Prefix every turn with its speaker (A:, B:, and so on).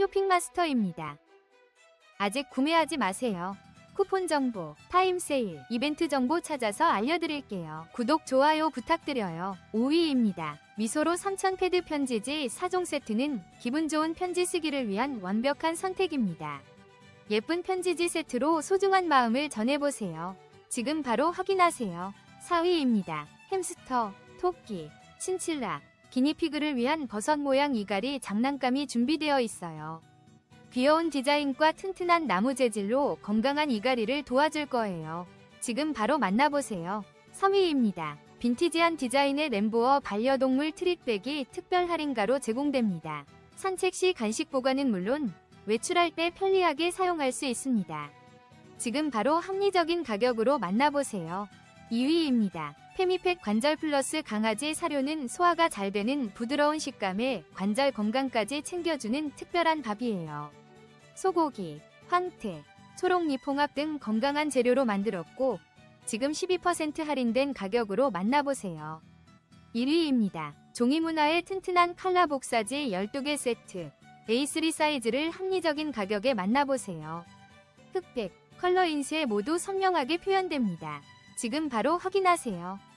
A: 쇼핑마스터입니다. 아직 구매하지 마세요. 쿠폰 정보, 타임 세일, 이벤트 정보 찾아서 알려드릴게요. 구독, 좋아요 부탁드려요. 5위입니다. 미소로 3천 패드 편지지 4종 세트는 기분 좋은 편지 쓰기를 위한 완벽한 선택입니다. 예쁜 편지지 세트로 소중한 마음을 전해보세요. 지금 바로 확인하세요. 4위입니다. 햄스터, 토끼, 친칠라, 기니피그를 위한 버섯 모양 이갈이 장난감이 준비되어 있어요. 귀여운 디자인과 튼튼한 나무 재질로 건강한 이갈이를 도와줄 거예요. 지금 바로 만나보세요. 3위입니다. 빈티지한 디자인의 램보어 반려동물 트릿백이 특별 할인가로 제공됩니다. 산책 시 간식 보관은 물론 외출할 때 편리하게 사용할 수 있습니다. 지금 바로 합리적인 가격으로 만나보세요. 2위입니다. 페미팩 관절 플러스 강아지 사료는 소화가 잘 되는 부드러운 식감에 관절 건강까지 챙겨주는 특별한 밥이에요. 소고기, 황태, 초록잎 홍합 등 건강한 재료로 만들었고 지금 12% 할인된 가격으로 만나보세요. 1위입니다. 종이문화의 튼튼한 칼라 복사지 12개 세트 A3 사이즈를 합리적인 가격에 만나보세요. 흑백, 컬러 인쇄 모두 선명하게 표현됩니다. 지금 바로 확인하세요.